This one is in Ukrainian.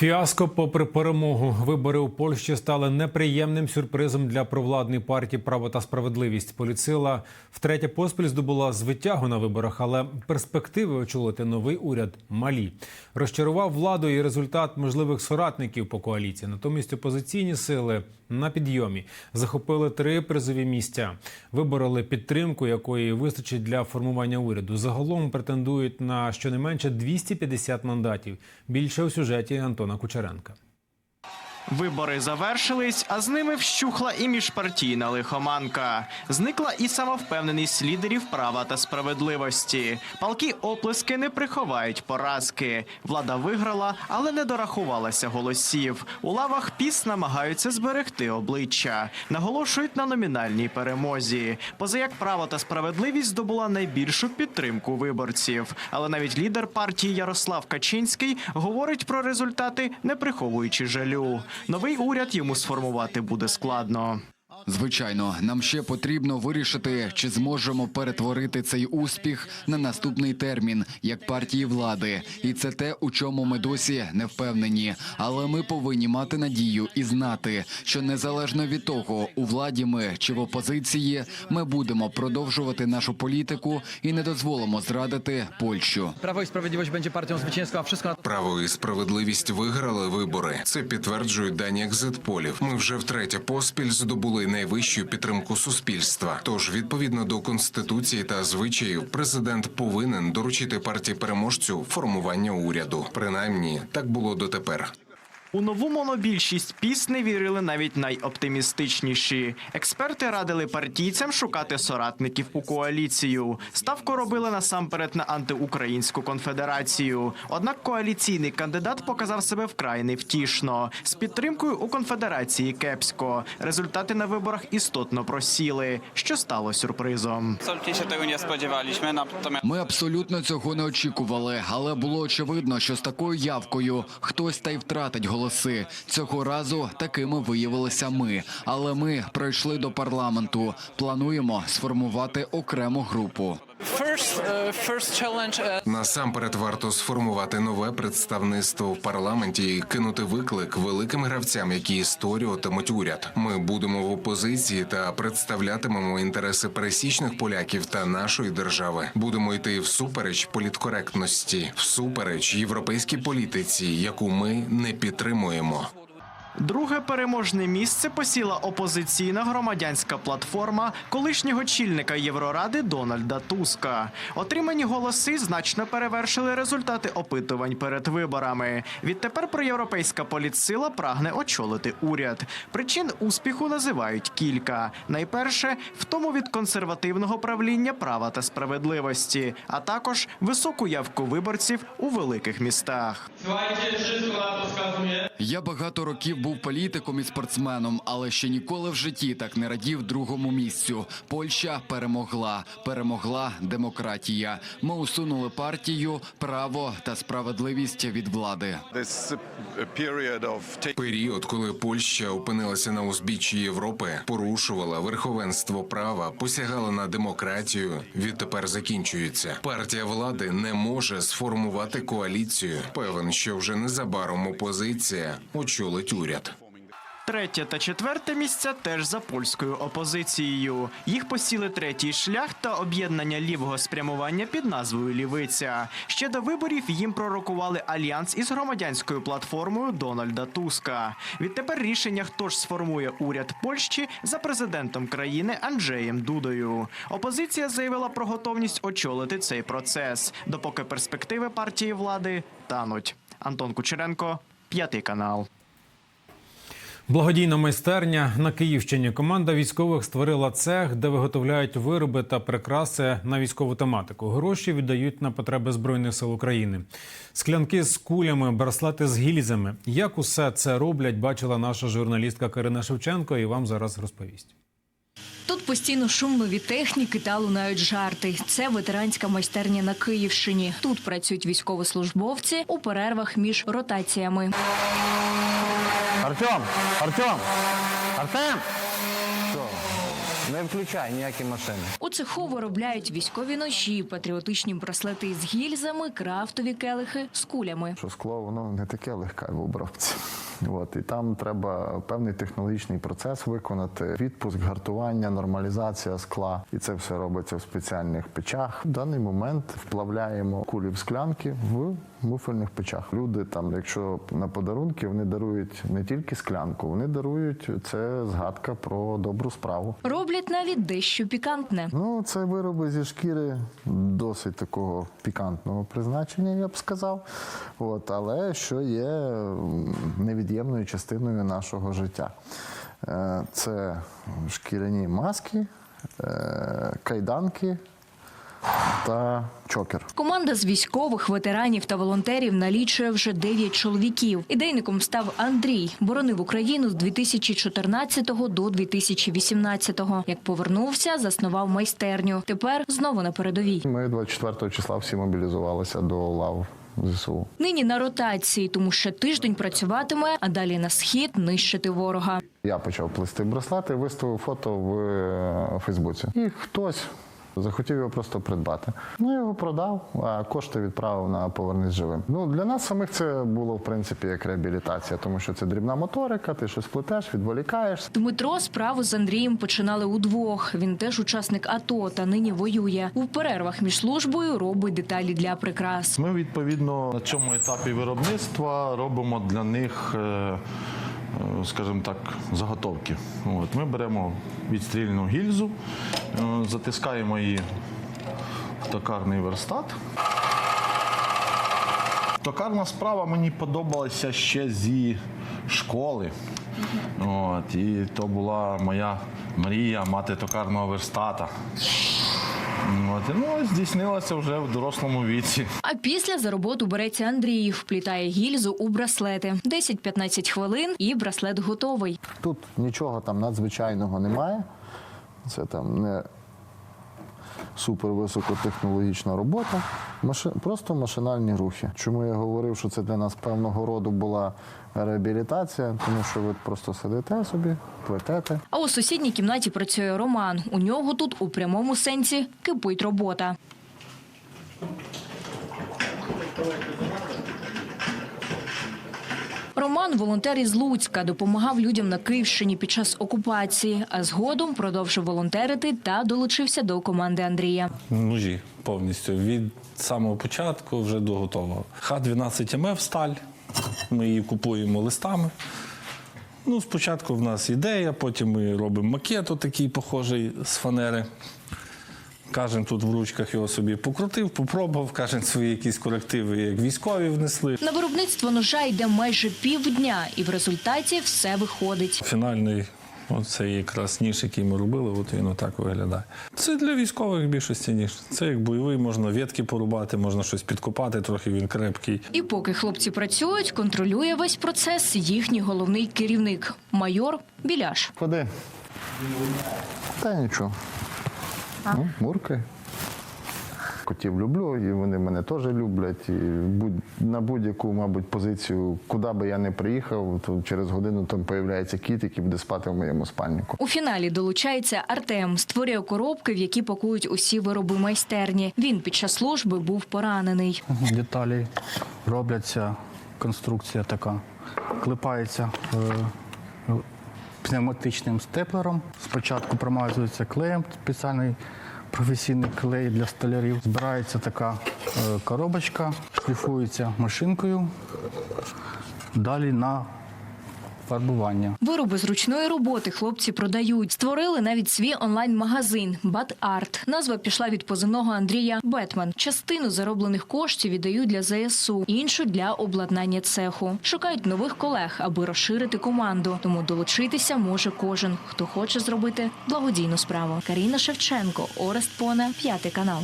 Фіаско, попри перемогу, вибори у Польщі стали неприємним сюрпризом для провладної партії Право та справедливість. Поліцила втретє поспіль здобула звитягу на виборах, але перспективи очолити новий уряд малі. Розчарував владу і результат можливих соратників по коаліції. Натомість опозиційні сили на підйомі захопили три призові місця. Вибороли підтримку, якої вистачить для формування уряду. Загалом претендують на щонайменше 250 мандатів. Більше у сюжеті Антона Кучеренка. Вибори завершились, а з ними вщухла і міжпартійна лихоманка. Зникла і самовпевненість лідерів права та справедливості. Палкі оплески не приховають поразки. Влада виграла, але не дорахувалася голосів. У лавах піс намагаються зберегти обличчя. Наголошують на номінальній перемозі. Позаяк право та справедливість здобула найбільшу підтримку виборців. Але навіть лідер партії Ярослав Качинський говорить про результати, не приховуючи жалю. Новий уряд йому сформувати буде складно. Звичайно, нам ще потрібно вирішити, чи зможемо перетворити цей успіх на наступний термін як партії влади, і це те, у чому ми досі не впевнені. Але ми повинні мати надію і знати, що незалежно від того, у владі ми чи в опозиції, ми будемо продовжувати нашу політику і не дозволимо зрадити Польщу. Sprawiedliwość będzie partią zwycięską, a wszystko na Право і справедливість виграли вибори. Це підтверджують дані екзитполів. Ми вже втретє поспіль здобули найвищу підтримку суспільства. Тож, відповідно до конституції та звичаїв, президент повинен доручити партії переможцю формування уряду. Принаймні, так було дотепер. У нову монобільшість піс не вірили навіть найоптимістичніші. Експерти радили партійцям шукати соратників у коаліцію. Ставку робили насамперед на антиукраїнську конфедерацію. Однак коаліційний кандидат показав себе вкрай невтішно. З підтримкою у конфедерації кепсько. Результати на виборах істотно просіли, що стало сюрпризом. Ми абсолютно цього не очікували, але було очевидно, що з такою явкою хтось та й втратить голоси. Цього разу такими виявилися ми. Але ми пройшли до парламенту. Плануємо сформувати окрему групу. Uh, uh, Насамперед варто сформувати нове представництво в парламенті і кинути виклик великим гравцям, які створюватимуть уряд. Ми будемо в опозиції та представлятимемо інтереси пересічних поляків та нашої держави. Будемо йти всупереч політкоректності, всупереч європейській політиці, яку ми не підтримуємо. Друге переможне місце посіла опозиційна громадянська платформа колишнього чільника Євроради Дональда Туска. Отримані голоси значно перевершили результати опитувань перед виборами. Відтепер проєвропейська політсила прагне очолити уряд. Причин успіху називають кілька. Найперше втому від консервативного правління права та справедливості, а також високу явку виборців у великих містах. Я багато років був політиком і спортсменом, але ще ніколи в житті так не радів другому місцю. Польща перемогла, перемогла демократія. Ми усунули партію, право та справедливість від влади. Період, коли Польща опинилася на узбіччі Європи, порушувала верховенство права, посягала на демократію. Відтепер закінчується. Партія влади не може сформувати коаліцію. Певен, що вже незабаром опозиція очолить уряд. Третє та четверте місця теж за польською опозицією. Їх посіли третій шлях та об'єднання лівого спрямування під назвою Лівиця. Ще до виборів їм пророкували альянс із громадянською платформою Дональда Туска. Відтепер рішення, хто ж сформує уряд Польщі за президентом країни Анджеєм Дудою. Опозиція заявила про готовність очолити цей процес, допоки перспективи партії влади тануть. Антон Кучеренко, п'ятий канал. Благодійна майстерня на Київщині. Команда військових створила цех, де виготовляють вироби та прикраси на військову тематику. Гроші віддають на потреби збройних сил України. Склянки з кулями, браслети з гільзами. Як усе це роблять, бачила наша журналістка Карина Шевченко, і вам зараз розповість. Тут постійно шум від техніки та лунають жарти. Це ветеранська майстерня на Київщині. Тут працюють військовослужбовці у перервах між ротаціями. Артем! Артем! Артем! Не включай ніякі машини. У цеху виробляють військові ножі, патріотичні браслети з гільзами, крафтові келихи з кулями. що скло воно не таке легке в обробці. От, і там треба певний технологічний процес виконати: відпуск, гартування, нормалізація скла. І це все робиться в спеціальних печах. В даний момент вплавляємо кулі в склянки в муфельних печах. Люди там, якщо на подарунки, вони дарують не тільки склянку, вони дарують це згадка про добру справу. Роблять навіть дещо пікантне. Ну, це вироби зі шкіри досить такого пікантного призначення, я б сказав. От, але що є невід'ємною частиною нашого життя. Е, Це шкіряні маски, е, кайданки та чокер. Команда з військових, ветеранів та волонтерів налічує вже 9 чоловіків. Ідейником став Андрій. Боронив Україну з 2014 до 2018. Як повернувся, заснував майстерню. Тепер знову на передовій. Ми 24 числа всі мобілізувалися до лав ЗСУ. Нині на ротації, тому ще тиждень працюватиме, а далі на схід нищити ворога. Я почав плести браслети, виставив фото в е, Фейсбуці. І хтось захотів його просто придбати. Ну, я його продав, а кошти відправив на повернись живим. Ну, для нас самих це було, в принципі, як реабілітація, тому що це дрібна моторика, ти щось плетеш, відволікаєшся. Дмитро справу з Андрієм починали удвох. Він теж учасник АТО та нині воює. У перервах між службою робить деталі для прикрас. Ми відповідно на цьому етапі виробництва робимо для них, е, скажімо так, заготовки. От ми беремо відстрільну гільзу, е, затискаємо її в токарний верстат. Токарна справа мені подобалася ще зі школи. От, і то була моя мрія мати токарного верстата. От, ну, здійснилася вже в дорослому віці. А після за роботу береться Андрій, вплітає гільзу у браслети. 10-15 хвилин і браслет готовий. Тут нічого там надзвичайного немає. Це там не супервисокотехнологічна робота, маши... просто машинальні рухи. Чому я говорив, що це для нас певного роду була реабілітація, тому що ви просто сидите собі, плетете. А у сусідній кімнаті працює Роман. У нього тут у прямому сенсі кипить робота. Роман волонтер із Луцька, допомагав людям на Київщині під час окупації, а згодом продовжив волонтерити та долучився до команди Андрія. ножі повністю від самого початку вже до готового. Х-12 МФ сталь. Ми її купуємо листами. Ну, спочатку в нас ідея, потім ми робимо макет, такий похожий з фанери. Кажем, тут в ручках його собі покрутив, попробував, кажем, свої якісь корективи, як військові внесли. На виробництво ножа йде майже півдня, і в результаті все виходить. Фінальний, оцей якраз ніж, який ми робили, от він отак виглядає. Це для військових більшості ніж. Це як бойовий, можна ветки порубати, можна щось підкопати, трохи він крепкий. І поки хлопці працюють, контролює весь процес їхній головний керівник майор Біляш. Ходи. Та нічого. Ну, муркай. Котів люблю, і вони мене теж люблять. І будь, на будь-яку, мабуть, позицію, куди би я не приїхав, то через годину там появляється кіт, який буде спати в моєму спальнику. У фіналі долучається Артем, створює коробки, в які пакують усі вироби майстерні. Він під час служби був поранений. Деталі робляться, конструкція така. Клепається е, пневматичним степлером. Спочатку промазується клеєм, спеціальний професійний клей для столярів. Збирається така е, коробочка, шліфується машинкою. Далі на фарбування. Вироби з ручної роботи хлопці продають. Створили навіть свій онлайн-магазин Бат Арт. Назва пішла від позивного Андрія Бетмен. Частину зароблених коштів віддають для ЗСУ, іншу для обладнання цеху. Шукають нових колег, аби розширити команду. Тому долучитися може кожен, хто хоче зробити благодійну справу. Каріна Шевченко, Орест Пона, п'ятий канал.